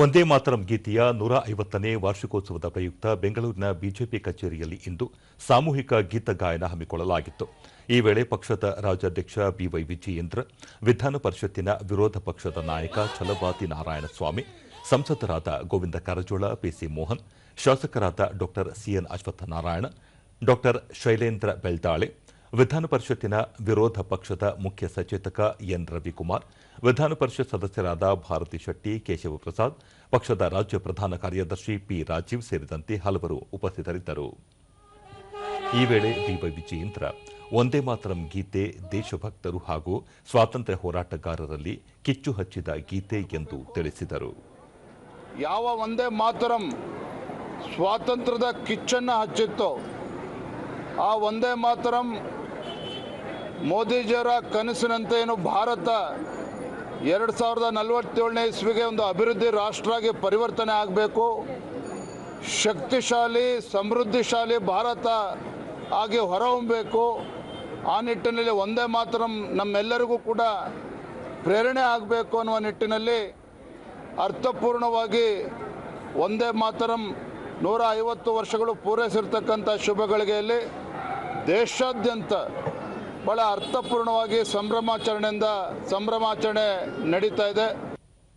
ಒಂದೇ ಮಾತರಂ ಗೀತೆಯ ನೂರ ಐವತ್ತನೇ ವಾರ್ಷಿಕೋತ್ಸವದ ಪ್ರಯುಕ್ತ ಬೆಂಗಳೂರಿನ ಬಿಜೆಪಿ ಕಚೇರಿಯಲ್ಲಿ ಇಂದು ಸಾಮೂಹಿಕ ಗೀತ ಗಾಯನ ಹಮ್ಮಿಕೊಳ್ಳಲಾಗಿತ್ತು. ಈ ವೇಳೆ ಪಕ್ಷದ ರಾಜ್ಯಾಧ್ಯಕ್ಷ ಬಿವೈ ವಿಜಯೇಂದ್ರ, ವಿಧಾನ ಪರಿಷತ್ತಿನ ವಿರೋಧ ಪಕ್ಷದ ನಾಯಕ ಛಲವಾದಿ ನಾರಾಯಣಸ್ವಾಮಿ, ಸಂಸದರಾದ ಗೋವಿಂದ ಕಾರಜೋಳ, ಪಿಸಿ ಮೋಹನ್, ಶಾಸಕರಾದ ಡಾ ಸಿಎನ್ ಅಶ್ವತ್ಥನಾರಾಯಣ ಡಾ ಶೈಲೇಂದ್ರ ಬೆಳ್ದಾಳೆ ವಿಧಾನ ಪರಿಷತ್ತಿನ ವಿರೋಧ ಪಕ್ಷದ ಮುಖ್ಯ ಸಚೇತಕ ಎನ್ ರವಿಕುಮಾರ್ ವಿಧಾನ ಪರಿಷತ್ ಸದಸ್ಯರಾದ ಭಾರತಿ ಶೆಟ್ಟಿ, ಕೇಶವ ಪ್ರಸಾದ್, ಪಕ್ಷದ ರಾಜ್ಯ ಪ್ರಧಾನ ಕಾರ್ಯದರ್ಶಿ ಪಿ ರಾಜೀವ್ ಸೇರಿದಂತೆ ಹಲವರು ಉಪಸ್ಥಿತರಿದ್ದರು. ಈ ವೇಳೆ ಬಿವೈ ವಿಜಯೇಂದ್ರ, ಒಂದೇ ಮಾತರಂ ಗೀತೆ, ದೇಶಭಕ್ತರು ಹಾಗೂ ಸ್ವಾತಂತ್ರ್ಯ ಹೋರಾಟಗಾರರಲ್ಲಿ ಕಿಚ್ಚು ಹಚ್ಚಿದ ಗೀತೆ ಎಂದು ತಿಳಿಸಿದರು. ಯಾವ ಒಂದೇ ಮಾತರಂ ಸ್ವಾತಂತ್ರ್ಯದ ಕಿಚ್ಚನ್ನು ಹಚ್ಚಿತ್ತೋ, ಆ ಒಂದೇ ಮಾತರಂ ಮೋದಿಜಿಯವರ ಕನಸಿನಂತೆ ಏನು ಭಾರತ ಎರಡು ಸಾವಿರದ ನಲವತ್ತೇಳನೇ ಇಸ್ವಿಗೆ ಒಂದು ಅಭಿವೃದ್ಧಿ ರಾಷ್ಟ್ರ ಆಗಿ ಪರಿವರ್ತನೆ ಆಗಬೇಕು. ಶಕ್ತಿಶಾಲಿ, ಸಮೃದ್ಧಿಶಾಲಿ ಭಾರತ ಆಗಿ ಹೊರಹೊಮ್ಮಬೇಕು ಆ ನಿಟ್ಟಿನಲ್ಲಿ ಒಂದೇ ಮಾತ್ರ ನಮ್ಮೆಲ್ಲರಿಗೂ ಕೂಡ ಪ್ರೇರಣೆ ಆಗಬೇಕು ಅನ್ನುವ ನಿಟ್ಟಿನಲ್ಲಿ ಅರ್ಥಪೂರ್ಣವಾಗಿ ಒಂದೇ ಮಾತರಂ ನೂರ ಐವತ್ತು ವರ್ಷಗಳು ಪೂರೈಸಿರ್ತಕ್ಕಂಥ ಶುಭಗಳಿಗೆಯಲ್ಲಿ ದೇಶಾದ್ಯಂತ ಭಾಳ ಅರ್ಥಪೂರ್ಣವಾಗಿ ಸಂಭ್ರಮಾಚರಣೆಯಿಂದ ಸಂಭ್ರಮಾಚರಣೆ ನಡೀತಾ ಇದೆ.